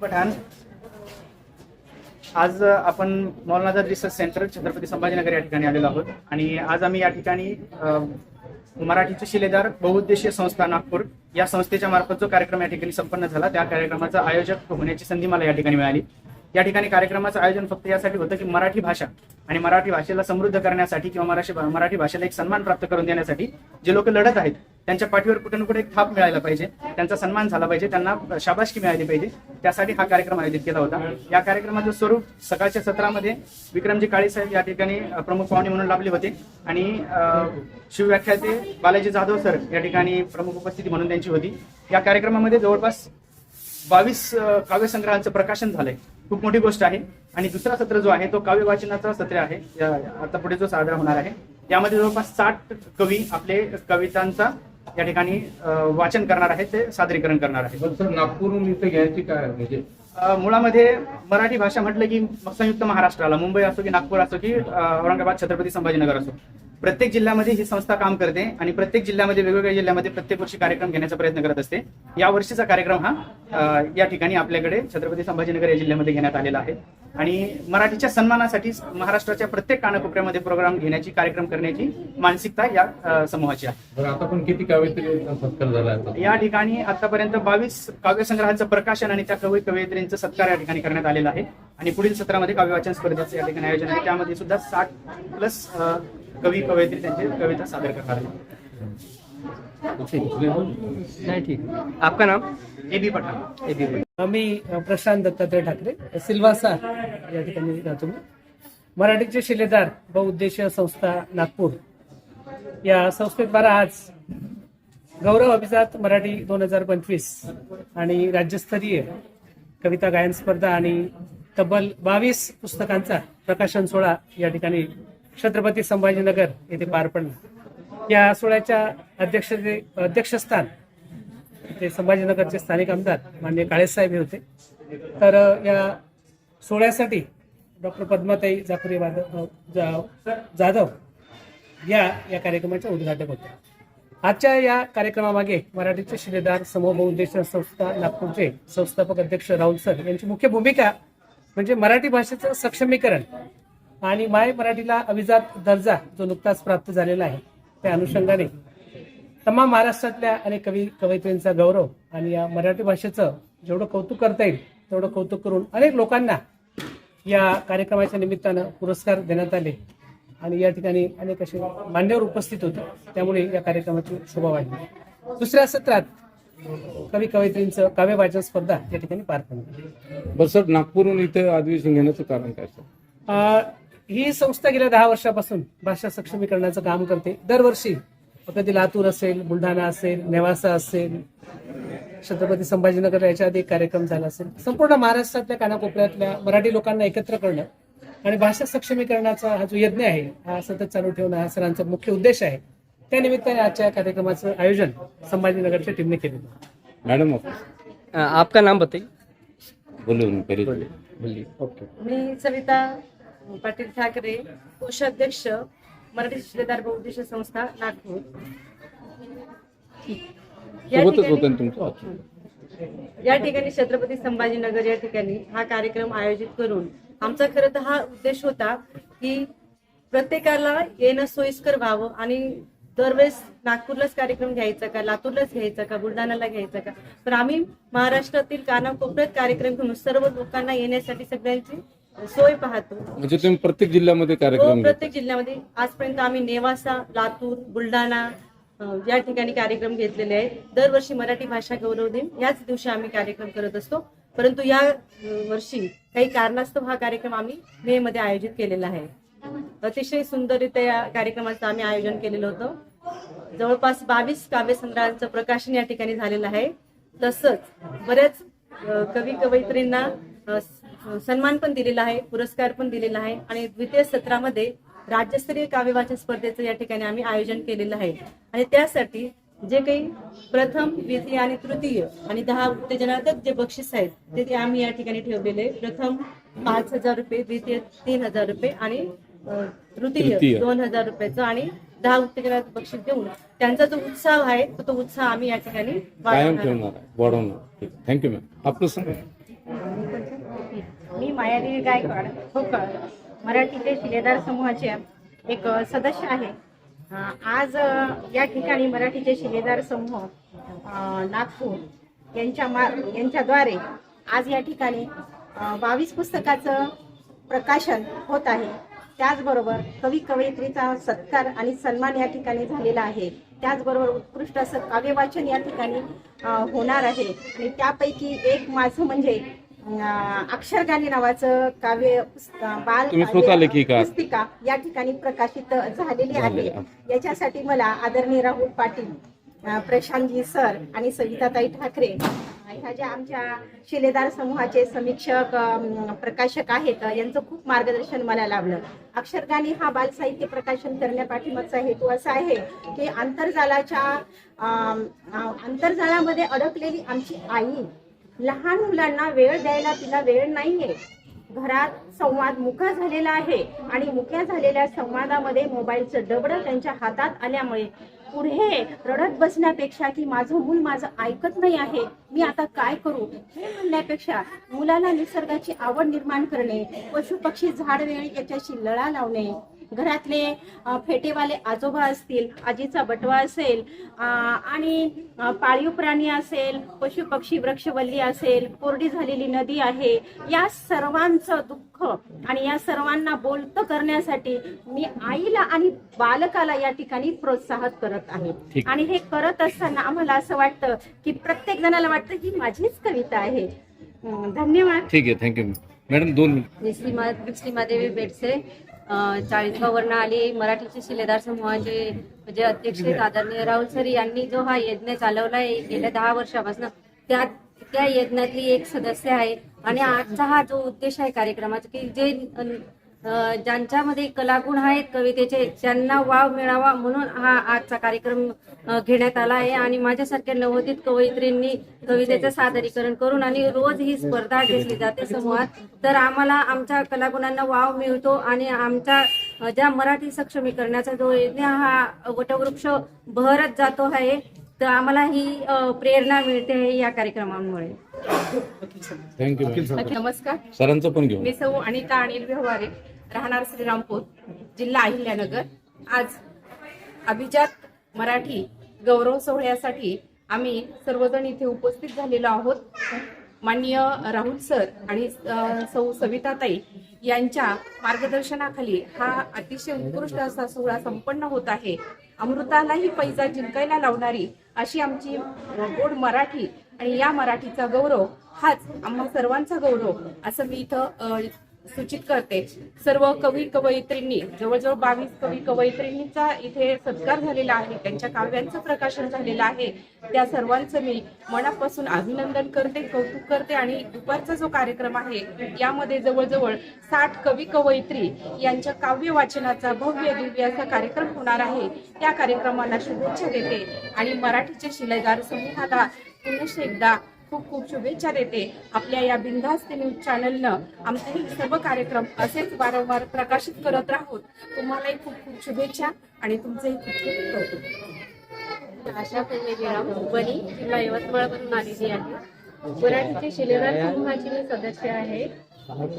पठाण. आज आपण Maulana research centre Chhatrapati Sambhajinagar या ठिकाणी आलेलो आहोत. आणि आज आम्ही या ठिकाणी मराठीचे शिलेदार बहुउद्देशीय संस्था नागपूर या संस्थेच्या मार्फत जो कार्यक्रम या ठिकाणी संपन्न झाला त्या कार्यक्रमाचा आयोजक होण्याची संधी मला या ठिकाणी मिळाली. या ठिकाणी कार्यक्रमाचं आयोजन फक्त यासाठी होतं की मराठी भाषा आणि मराठी भाषेला समृद्ध करण्यासाठी किंवा मराठी मराठी भाषेला एक सन्मान प्राप्त करून देण्यासाठी जे लोक लढत आहेत त्यांच्या पाठीवर कुठे ना कुठे एक थाप मिळायला पाहिजे त्यांचा सन्मान झाला पाहिजे त्यांना शाबाशकी मिळाली पाहिजे. त्यासाठी हा कार्यक्रम आयोजित केला होता. या कार्यक्रमाचं स्वरूप सकाळच्या सत्रामध्ये विक्रमजी काळे साहेब या ठिकाणी प्रमुख पाहुणे म्हणून लाभले होते. आणि शिवव्याख्याते बालाजी जाधव सर या ठिकाणी प्रमुख उपस्थिती म्हणून त्यांची होती. या कार्यक्रमामध्ये जवळपास बावीस काव्यसंग्रहांचं प्रकाशन झालंय. खूप मोठी गोष्ट आहे. आणि दुसरा सत्र जो आहे तो काव्य वाचनाचा सत्र आहे. या- आता पुढे जो साजरा होणार आहे यामध्ये जवळपास साठ कवी आपले कवितांचा या ठिकाणी वाचन करणार आहेत ते सादरीकरण करणार सर नागपूरहून इथं घ्यायची काय म्हणजे मुळामध्ये मराठी भाषा म्हटलं की संयुक्त महाराष्ट्राला मुंबई असो की नागपूर असो की औरंगाबाद छत्रपती संभाजीनगर असो. प्रत्येक जिल्ह्यामध्ये ही संस्था काम करते आणि प्रत्येक जिल्ह्यामध्ये वेगवेगळ्या जिल्ह्यामध्ये प्रत्येक वर्षी कार्यक्रम घेण्याचा प्रयत्न करत असते. या वर्षीचा कार्यक्रम हा या ठिकाणी आपल्याकडे छत्रपती संभाजीनगर या जिल्ह्यामध्ये घेण्यात आलेला आहे. आणि मराठीच्या सन्मानासाठी महाराष्ट्राच्या प्रत्येक कानाकोपऱ्यामध्ये प्रोग्राम घेण्याची कार्यक्रम करण्याची मानसिकता या समूहाची आहे. बरं आता पण किती काव्यत्री सत्कार झाला आहे या ठिकाणी आतापर्यंत बावीस काव्यसंग्रहाचं प्रकाशन आणि त्या कवी कवयित्रींचं सत्कार या ठिकाणी करण्यात आलेला आहे. आणि पुढील सत्रामध्ये काव्य वाचन स्पर्धेचं या ठिकाणी आयोजन आहे. त्यामध्ये सुद्धा साठ प्लस कवी कवयित्री त्यांची कविता सादर करणार आहेत नहीं ठीक. आपका नाम? A B Pathan. A B मी प्रशांत दत्तात्रय ठाकरे सिल्वासा या ठिकाणी राहतो मी. मराठीचे शिलेदार बहुउद्देशीय संस्था नागपूर. या संस्थेद्वारा आज गौरव अभिजात मराठी दोन हजार पंचवीस आणि राज्यस्तरीय कविता गायन स्पर्धा आणि तब्बल बावीस पुस्तकांचा प्रकाशन सोहळा या ठिकाणी छत्रपती संभाजीनगर येथे पार पडला. या सोहळ्याच्या अध्यक्षते अध्यक्षस्थान ते संभाजीनगरचे स्थानिक आमदार मान्य काळेसाहेब हे होते. तर या सोहळ्यासाठी डॉक्टर पद्माताई जाकुरे जा- जाधव या या कार्यक्रमाच्या उद्घाटक होत्या. आजच्या या कार्यक्रमामागे मराठीचे शिलेदार समूह संस्था नागपूरचे संस्थापक अध्यक्ष राहुल सर यांची मुख्य भूमिका म्हणजे मराठी भाषेचं सक्षमीकरण. आणि माय मराठीला अभिजात दर्जा जो नुकताच प्राप्त झालेला आहे त्या अनुषंगाने तमाम महाराष्ट्रातल्या अनेक कवी कवयित्रींचा गौरव आणि या मराठी भाषेचं जेवढं कौतुक करता येईल तेवढं कौतुक करून अनेक लोकांना या कार्यक्रमाच्या निमित्तानं पुरस्कार देण्यात आले. आणि या ठिकाणी अनेक असे मान्यवर उपस्थित होते. त्यामुळे या कार्यक्रमाची शोभा वाढली. दुसऱ्या सत्रात कवी कवयित्रींचं काव्य वाचन स्पर्धा या ठिकाणी पार पडली. बरं सर नागपूरहून इथं अधिवेशन घेण्याचं कारण काय सर? ही संस्था गेल्या दहा वर्षापासून भाषा सक्षमीकरणाचं काम करते. दरवर्षी कधी लातूर असेल बुलढाणा असेल नेवासा असेल छत्रपती संभाजीनगर याच्या आधी एक कार्यक्रम झाला असेल. संपूर्ण महाराष्ट्रातल्या कानाकोपऱ्यातल्या मराठी लोकांना एकत्र करणं आणि भाषा सक्षमीकरणाचा हा जो यज्ञ आहे हा सतत चालू ठेवणं हा सरांचा मुख्य उद्देश आहे. त्या निमित्ताने आजच्या कार्यक्रमाचं आयोजन संभाजीनगरच्या टीमने केलेलं. मॅडम आपका नाम बताइए. बोलून ओके मी सविता पाटील ठाकरे कोषाध्यक्ष मराठी शिलेदार बहुउद्देशीय संस्था नागपूर. या ठिकाणी- या ठिकाणी छत्रपती संभाजीनगर या ठिकाणी हा कार्यक्रम आयोजित करून आमचा खरं तर हा उद्देश होता की प्रत्येकाला येणं सोयीस्कर व्हावं आणि दरवेळेस नागपूरलाच कार्यक्रम घ्यायचा का लातूरलाच घ्यायचा का बुलढाण्याला घ्यायचा का? पण आम्ही महाराष्ट्रातील कानाकोपऱ्यात कार्यक्रम घेऊन सर्व लोकांना येण्यासाठी सगळ्यांची सोय पाहतो. म्हणजे तुम्ही प्रत्येक जिल्ह्यामध्ये हो कार्यक्रम. प्रत्येक जिल्ह्यामध्ये. आजपर्यंत आम्ही नेवासा लातूर बुलढाणा या ठिकाणी कार्यक्रम घेतलेले आहेत. दरवर्षी मराठी भाषा गौरव दिन याच दिवशी आम्ही कार्यक्रम करत असतो. परंतु या वर्षी काही कारणास्तव हा कार्यक्रम आम्ही मे मध्ये आयोजित केलेला आहे. अतिशय सुंदररित्या या कार्यक्रमाचं आम्ही आयोजन केलेलं होतं. जवळपास बावीस काव्यसंग्रहांचं प्रकाशन या ठिकाणी झालेलं आहे. तसंच बऱ्याच कवी कवयित्रींना सन्मान पण दिलेला आहे पुरस्कार पण दिलेला आहे आणि द्वितीय सत्रामध्ये राज्यस्तरीय काव्य वाचन स्पर्धेचं या ठिकाणी आम्ही आयोजन केलेलं आहे. आणि त्यासाठी जे काही प्रथम द्वितीय आणि तृतीय आणि दहा उत्तेजनात्मक जे बक्षीस आहेत ते ते आम्ही या ठिकाणी ठेवलेले. प्रथम पाच हजार रुपये द्वितीय तीन हजार रुपये आणि तृतीय. दोन हजार रुपयाचं आणि दहा उत्तेजनात्मक बक्षीस देऊन त्यांचा जो उत्साह आहे तो उत्साह आम्ही या ठिकाणी वाढवणार थँक्यू मॅम आपलं सांग. मी मायादेवी गायकवाड. हो ठोकळ मराठीचे शिलेदार समूहाचे एक सदस्य आहे. आज या ठिकाणी मराठीचे शिलेदार समूह नागपूर यांच्या मा यांच्याद्वारे आज या ठिकाणी बावीस पुस्तकाचं प्रकाशन होत आहे. त्याचबरोबर कवी कवयित्रीचा सत्कार आणि सन्मान या ठिकाणी झालेला आहे. त्याचबरोबर उत्कृष्ट असं काव्यवाचन या ठिकाणी होणार आहे. आणि त्यापैकी एक माझं म्हणजे अक्षरगाणी नावाचं काव्य बाल तुम्ही स्वतः लेखिका. पुस्तिका या ठिकाणी प्रकाशित झालेली आहे. याच्यासाठी मला आदरणीय राहुल पाटील अं, प्रशांतजी सर आणि सविताताई ठाकरे अं, ह्या ज्या आमच्या शिलेदार समूहाचे समीक्षक प्रकाशक आहेत अं, यांचं खूप मार्गदर्शन मला लाभलं अक्षरगाणी हा बालसाहित्य प्रकाशन करण्यापाठीमागचा हेतू असा आहे की आंतरजालाच्या अं, आंतरजालामध्ये अडकलेली आमची आई लहान मुलांना वेळ द्यायला तिला वेळ नाहीये. घरात संवाद मुका झालेला आहे आणि मुक्या झालेल्या संवादामध्ये मोबाईलचं डबडं त्यांच्या हातात आल्यामुळे पुढे रडत बसण्यापेक्षा की माझं मूल माझं ऐकत नाही आहे मी आता काय करू? हे म्हणण्यापेक्षा मुलाला निसर्गाची आवड निर्माण करणे पशु पक्षी झाड वेळी याच्याशी लळा लावणे घरातले फेटेवाले आजोबा असतील आजीचा बटवा असेल आणि पाळीव प्राणी असेल पशु पक्षी वृक्षवल्ली असेल कोरडी झालेली नदी आहे या सर्वांचं दुःख आणि या सर्वांना बोलतं करण्यासाठी मी आईला आणि बालकाला या ठिकाणी प्रोत्साहित करत आहे. आणि हे करत असताना आम्हाला असं वाटतं की प्रत्येक जणाला वाटतं ही माझीच कविता आहे. धन्यवाद. ठीक आहे थँक्यू मॅडम दोन मिनिट. मी श्रीमा श्रीमादेवी बेडसे. चाळीसगाववरनं आली. मराठीचे शिलेदार समूहाचे म्हणजे अध्यक्ष आदरणीय राहुल सर यांनी जो हा यज्ञ चालवला आहे गेल्या दहा वर्षापासून त्या त्या यज्ञातली एक सदस्य आहे. आणि आजचा हा जो उद्देश आहे कार्यक्रमाचा की जे ज्यांच्यामध्ये कलागुण आहेत कवितेचे त्यांना वाव मिळावा म्हणून हा आजचा कार्यक्रम घेण्यात आला आहे. आणि माझ्यासारख्या नवोदित कवयित्रींनी कवितेचं सादरीकरण करून आणि रोज ही स्पर्धा घेतली जाते समूहात. तर आम्हाला आमच्या कलागुणांना वाव मिळतो आणि आमच्या ज्या मराठी सक्षमीकरणाचा जो यज्ञ हा वटवृक्ष बहरत जातो आहे तर आम्हाला ही प्रेरणा मिळते या कार्यक्रमांमुळे. थँक्यू नमस्कार. सरांचं पण घेऊ मी सौ अनिता अनिल व्यवहारे राहणार श्रीरामपूर जिल्हा अहिल्यानगर. आज अभिजात मराठी गौरव सोहळ्यासाठी आम्ही सर्वजण इथे उपस्थित झालेलो आहोत. माननीय राहुल सर आणि सौ सविताताई यांच्या मार्गदर्शनाखाली हा अतिशय उत्कृष्ट असा सोहळा संपन्न होत आहे. अमृतालाही पैजा जिंकायला लावणारी अशी आमची गोड मराठी आणि या मराठीचा गौरव हाच आम्हा सर्वांचा गौरव असं मी इथं सूचित करते. सर्व कवी कवयित्रींनी जवळजवळ बावीस कवी कवयित्रींचा इथे सत्कार झालेला आहे त्यांच्या काव्यांचं प्रकाशन झालेलं आहे. त्या सर्वांचं मी मनापासून अभिनंदन करते कौतुक करते आणि दुपारचा जो कार्यक्रम आहे यामध्ये जवळजवळ साठ कवी कवयित्री यांच्या काव्य वाचनाचा भव्य दिव्य असा कार्यक्रम होणार आहे. त्या कार्यक्रमाला शुभेच्छा देते आणि मराठीचे शिलेदार समूहाला पुनश्च एकदा खूप खूप शुभेच्छा देते. आपल्या या बिंदास्त न्यूज चॅनलनं आमचे हे सर्व कार्यक्रम असेच वारंवार प्रकाशित करत राहोत तुम्हालाही खूप खूप शुभेच्छा आणि तुमचेही खूप खूप कौतुक. आशा पेमेराम बनी जिल्हा यवतमाळवरून आलेली आहे. मराठीचे शिलेदार समूहाचे मी सदस्य आहे.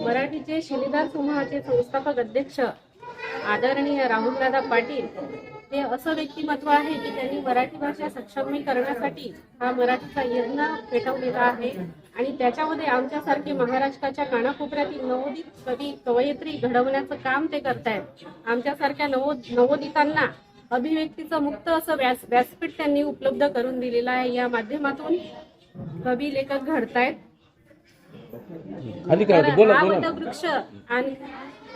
मराठीचे शिलेदार समूहाचे संस्थापक अध्यक्ष आदरणीय राहुलदादा पाटील हे असं व्यक्तिमत्व आहे की त्यांनी मराठी भाषा सक्षमीकरणासाठी हा मराठीचा यज्ञ पेटवलेला आहे. आणि त्याच्यामध्ये आमच्यासारखे महाराष्ट्राच्या कानाकोपऱ्यातील नवोदित कवी कवयित्री घडवण्याचं काम ते करतायत. आमच्यासारख्या नवो नवोदितांना अभिव्यक्तीचं मुक्त असं व्यास व्यासपीठ त्यांनी उपलब्ध करून दिलेलं आहे. या माध्यमातून कवी लेखक घडतायत. हा वटवृक्ष आणि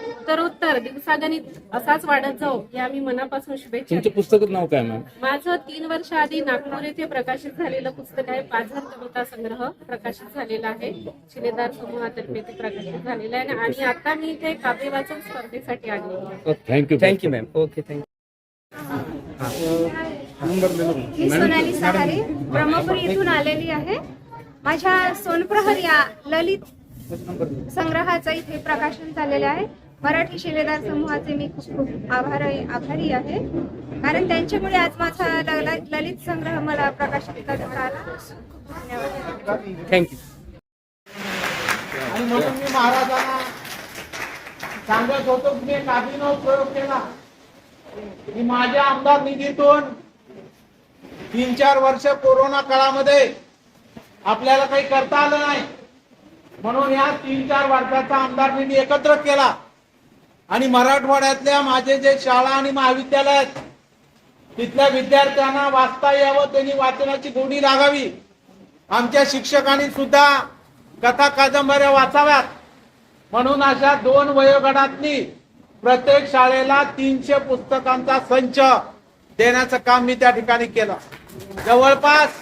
उत्तरोत्तर दिवसागणित असाच वाढत जाऊ या मी मनापासून शुभेच्छा तुमचं पुस्तकाचं नाव काय मॅम माझं तीन वर्ष आधी नागपूर येथे प्रकाशित झालेलं पुस्तक आहे पाझर कविता संग्रह प्रकाशित झालेला आहे. शिलेदार समूहातर्फे ते प्रकाशित झालेलं आहे. आणि आता मी इथे काव्य वाचन स्पर्धेसाठी आली आहे. Thank you thank you ma'am okay thank you मी सोनाली सहारे ब्रह्मपुरी इथून आलेली आहे. माझ्या सोनप्रहर या ललित संग्रहाचं इथे प्रकाशन झालेले आहे. मराठी शिलेदार समूहाचे मी खूप खूप आभार आभारी आहे. कारण त्यांच्यामुळे आज माझा ललित संग्रह मला प्रकाशित करता आला. धन्यवाद. थँक्यू आणि म्हणून मी महाराजांना सांगत होतो की मी अभिनव प्रयोग केला. की माझ्या आमदार निधीतून तीन चार वर्ष कोरोना काळामध्ये आपल्याला काही करता आलं नाही. म्हणून या तीन चार वर्षाचा आमदार निधी एकत्र केला. आणि मराठवाड्यातल्या माझे जे शाळा आणि महाविद्यालय आहेत तिथल्या विद्यार्थ्यांना वाचता यावं त्यांनी वाचनाची गोडी लागावी. आमच्या शिक्षकांनी सुद्धा कथा कादंबऱ्या वाचाव्यात. म्हणून अशा दोन वयोगटातली प्रत्येक शाळेला तीनशे पुस्तकांचा संच देण्याचं काम मी त्या ठिकाणी केलं. जवळपास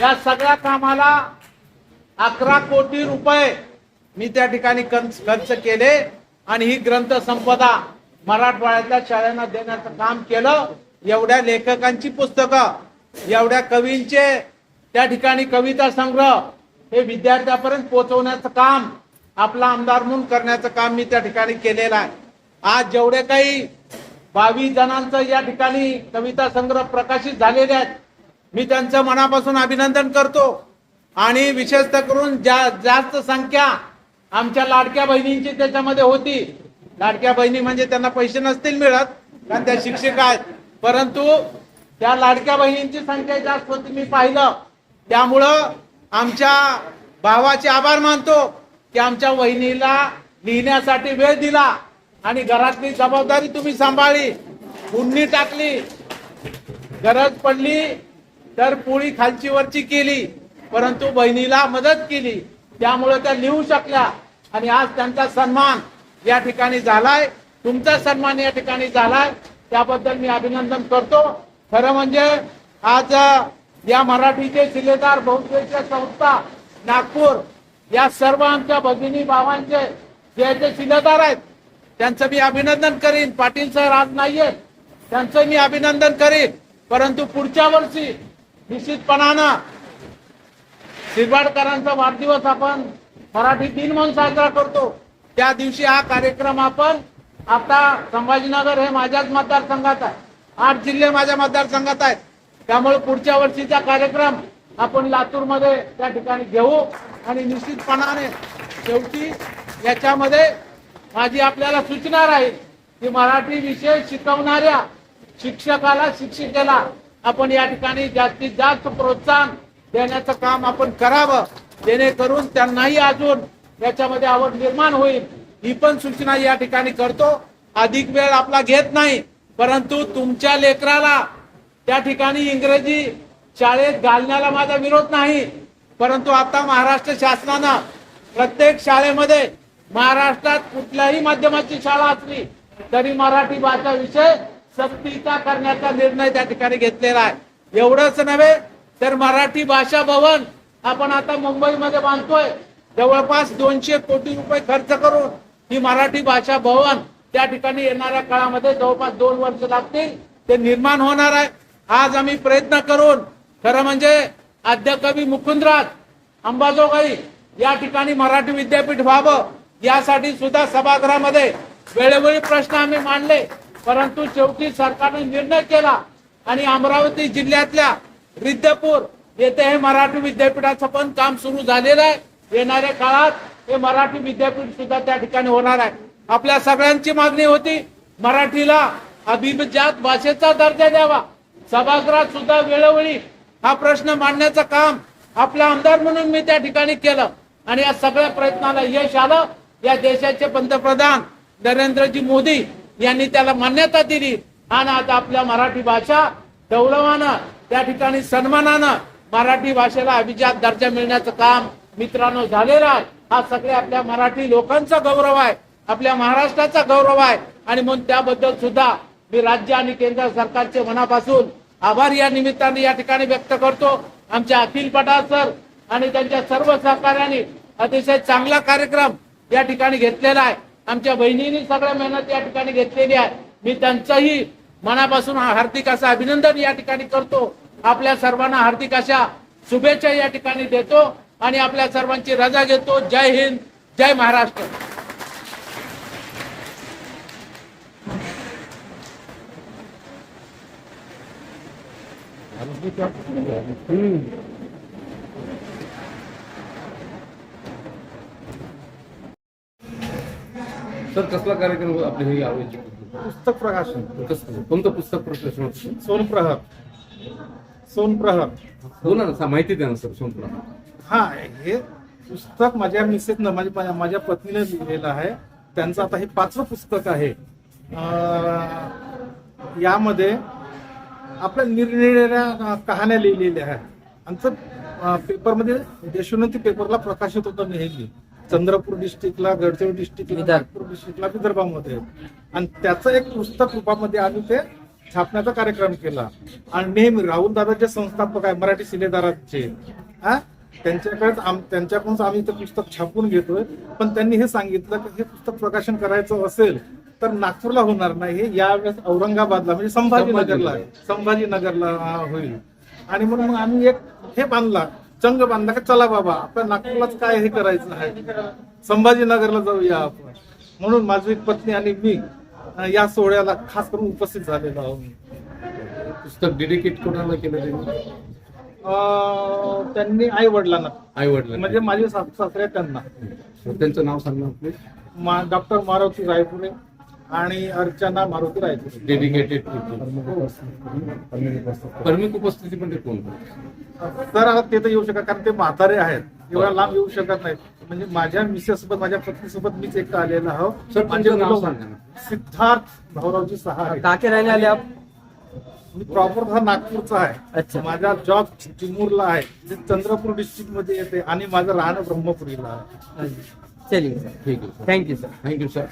या सगळ्या कामाला अकरा कोटी रुपये मी त्या ठिकाणी खर्च खर्च केले. आणि ही ग्रंथसंपदा मराठवाड्यातल्या शाळांना देण्याचं काम केलं. एवढ्या लेखकांची पुस्तकं एवढ्या कवींचे त्या ठिकाणी कविता संग्रह हे विद्यार्थ्यापर्यंत पोहोचवण्याचं काम आपला आमदार म्हणून करण्याचं काम मी त्या ठिकाणी केलेलं आहे. आज जेवढे काही बावीस जणांचं या ठिकाणी कविता संग्रह प्रकाशित झालेले आहेत मी त्यांचं मनापासून अभिनंदन करतो. आणि विशेषतः करून जा, जास्त संख्या आमच्या लाडक्या बहिणींची त्याच्यामध्ये होती. लाडक्या बहिणी म्हणजे त्यांना पैसे नसतील मिळत कारण त्या शिक्षिका आहेत. परंतु त्या लाडक्या बहिणींची संख्या जास्त होती मी पाहिलं. त्यामुळं आमच्या भावाचे आभार मानतो की आमच्या वहिनीला लिहिण्यासाठी वेळ दिला आणि घरातली जबाबदारी तुम्ही सांभाळली पुण्य टाकली. गरज पडली तर पोळी खालची वरची केली परंतु बहिणीला मदत केली. त्यामुळे त्या लिहू शकल्या. आणि आज त्यांचा सन्मान या ठिकाणी झालाय. तुमचा सन्मान या ठिकाणी झालाय. त्याबद्दल मी अभिनंदन करतो. खरं म्हणजे आज या मराठीचे शिलेदार बहुद्देशीय संस्था नागपूर या सर्व आमच्या भगिनी भावांचे जे जे शिलेदार आहेत. त्यांचं मी अभिनंदन करीन. पाटील सर आज नाहीये. त्यांचं मी अभिनंदन करीन. परंतु पुढच्या वर्षी निश्चितपणानं शिरवाडकरांचा वाढदिवस आपण मराठी दिन म्हणून साजरा करतो. त्या दिवशी हा कार्यक्रम आपण आता संभाजीनगर हे माझ्याच मतदारसंघात आहे. आठ जिल्हे माझ्या मतदारसंघात आहेत. त्यामुळे पुढच्या वर्षीचा कार्यक्रम आपण लातूरमध्ये त्या ठिकाणी घेऊ आणि निश्चितपणाने शेवटी याच्यामध्ये माझी आपल्याला सूचना राहील की मराठी विषय शिकवणाऱ्या शिक्षकाला शिक्षिकेला आपण या ठिकाणी जास्तीत जास्त प्रोत्साहन देण्याचं काम आपण करावं. जेणेकरून त्यांनाही अजून याच्यामध्ये आवड निर्माण होईल. ही पण सूचना या ठिकाणी करतो. अधिक वेळ आपला घेत नाही परंतु तुमच्या लेकराला त्या ठिकाणी इंग्रजी शाळेत घालण्याला माझा विरोध नाही. परंतु आता महाराष्ट्र शासनानं प्रत्येक शाळेमध्ये महाराष्ट्रात कुठल्याही माध्यमाची शाळा असली तरी मराठी भाषा विषय सक्तीचा करण्याचा निर्णय त्या ठिकाणी घेतलेला आहे. एवढंच नव्हे तर मराठी भाषा भवन आपण आता मुंबईमध्ये बांधतोय. जवळपास दोनशे कोटी रुपये खर्च करून ही मराठी भाषा भवन त्या ठिकाणी येणाऱ्या काळामध्ये जवळपास दोन वर्ष लागतील. ते निर्माण होणार आहे. आज आम्ही प्रयत्न करून खरं म्हणजे अध्यकवी मुकुंदराज अंबाजोगाई या ठिकाणी मराठी विद्यापीठ व्हावं यासाठी सुद्धा सभागृहामध्ये वेळोवेळी प्रश्न आम्ही मांडले. परंतु शेवटी सरकारने निर्णय केला आणि अमरावती जिल्ह्यातल्या रिद्धपूर येथे हे मराठी विद्यापीठाचं पण काम सुरू झालेलं आहे. येणाऱ्या काळात हे मराठी विद्यापीठ सुद्धा त्या ठिकाणी होणार आहे. आपल्या सगळ्यांची मागणी होती मराठीला अभिजात भाषेचा दर्जा द्यावा. सभागृहात सुद्धा वेळोवेळी हा प्रश्न मांडण्याचं काम आपला आमदार म्हणून मी त्या ठिकाणी केलं. आणि या सगळ्या प्रयत्नाला यश आलं. या देशाचे पंतप्रधान नरेंद्रजी मोदी यांनी त्याला मान्यता दिली. आणि आता आपल्या मराठी भाषा गौरवानं त्या ठिकाणी सन्मानानं मराठी भाषेला अभिजात दर्जा मिळण्याचं काम मित्रांनो झालेलं आहे. हा सगळे आपल्या मराठी लोकांचा गौरव आहे आपल्या महाराष्ट्राचा गौरव आहे. आणि म्हणून त्याबद्दल सुद्धा मी राज्य आणि केंद्र सरकारचे मनापासून आभार या निमित्ताने या ठिकाणी व्यक्त करतो. आमच्या अखिल पठार सर आणि त्यांच्या सर्व सहकार्याने अतिशय चांगला कार्यक्रम या ठिकाणी घेतलेला आहे. आमच्या बहिणींनी सगळ्या मेहनत या ठिकाणी घेतलेली आहे. मी त्यांचंही मनापासून हार्दिक असं अभिनंदन या ठिकाणी करतो. आपल्या सर्वांना हार्दिक अशा शुभेच्छा या ठिकाणी देतो आणि आपल्या सर्वांची रजा घेतो. जय हिंद जय महाराष्ट्र. सर कसला कार्यक्रम आपले हे आयोजित पुस्तक प्रकाशन. कसं कोणतं पुस्तक प्रकाशन होतं? सोनप्रहर सोनप्रहर. बोला ना सा- माहिती द्या ना सर सोनपुरा हा हे पुस्तक माझ्या मिसेसनं माझ्या माझ्या पत्नीने लिहिलेलं आहे. त्यांचं आता हे पाचवं पुस्तक आहे. अं, यामध्ये आपल्या निरनिराळ्या कहाण्या लिहिलेल्या आहेत. आमचं पेपरमध्ये देशोन्नती पेपरला प्रकाशित होतं नेहमी. चंद्रपूर डिस्ट्रिक्टला गडचिरोली डिस्ट्रिक्टला नागपूर डिस्ट्रिक्टला विदर्भामध्ये. आणि त्याचं एक पुस्तक रूपामध्ये आम्ही ते छापण्याचा कार्यक्रम केला. आणि नेहमी राहुल दादाचे संस्थापक आहे मराठी सिनेदाराचे. हा? त्यांच्याकडेच आम त्यांच्याकडूनच आम्ही ते पुस्तक छापून घेतोय. पण त्यांनी हे सांगितलं की हे पुस्तक प्रकाशन करायचं असेल तर नागपूरला होणार नाही. हे यावेळेस औरंगाबादला म्हणजे संभाजीनगरला संभाजीनगरला होईल. आणि म्हणून मग आम्ही एक हे बांधला. चंग बांधला का चला बाबा आपल्या नागपूरलाच काय हे करायचं आहे? संभाजीनगरला जाऊया आपण. म्हणून माझी पत्नी आणि मी या सोहळ्याला खास करून उपस्थित झालेलो आहोत. पुस्तक डेडिकेट कोणाला केलं त्यांनी? अं, त्यांनी आई वडिलांना आई वडिलांना म्हणजे माझे सासू सासरे आहेत त्यांना. त्यांचं नाव सांगा प्लीज डॉक्टर मारुती रायपुरे आणि अर्चना मारुती रायपुरे. डेडिकेटेड कर्मिक उपस्थिती. पण ते कोण? आता ते तर येऊ शकत कारण ते म्हातारे आहेत. एवढ्या लांब येऊ शकत नाहीत म्हणजे माझ्या मिसेस सोबत माझ्या पत्नी सोबत मीच एकटा आलेला आहो. सर, माझे नाव मुलं- सांगा. सिद्धार्थ भाऊरावजी सहारे कहाँ के रहने वाले आप मी प्रॉपर हा नागपूरचा आहे. अच्छा. माझा जॉब चिमूरला आहे. जे चंद्रपूर डिस्ट्रिक्टमध्ये येते आणि माझं राहणं ब्रह्मपुरीला आहे. चलिए सर. ठीक आहे thank you sir thank you sir